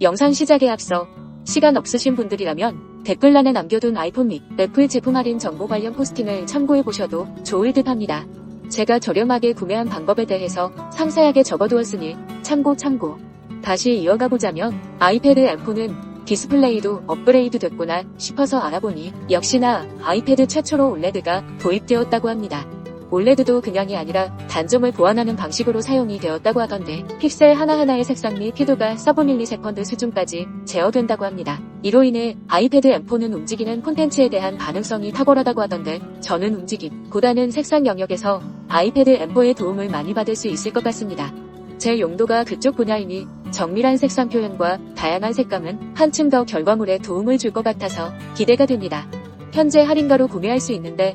영상 시작에 앞서 시간 없으신 분들이라면 댓글란에 남겨둔 아이폰 및 애플 제품 할인 정보 관련 포스팅을 참고해보셔도 좋을 듯 합니다. 제가 저렴하게 구매한 방법에 대해서 상세하게 적어두었으니 참고 참고. 다시 이어가 보자면 아이패드 M4는 디스플레이도 업그레이드 됐구나 싶어서 알아보니 역시나 아이패드 최초로 올레드가 도입되었다고 합니다. 올레드도 그냥이 아니라 단점을 보완하는 방식으로 사용이 되었다고 하던데 픽셀 하나하나의 색상 및 피도가 서브밀리세컨드 수준까지 제어된다고 합니다. 이로 인해 아이패드 M4는 움직이는 콘텐츠에 대한 반응성이 탁월하다고 하던데 저는 움직임보다는 색상 영역에서 아이패드 M4의 도움을 많이 받을 수 있을 것 같습니다. 제 용도가 그쪽 분야이니 정밀한 색상 표현과 다양한 색감은 한층 더 결과물에 도움을 줄 것 같아서 기대가 됩니다. 현재 할인가로 구매할 수 있는데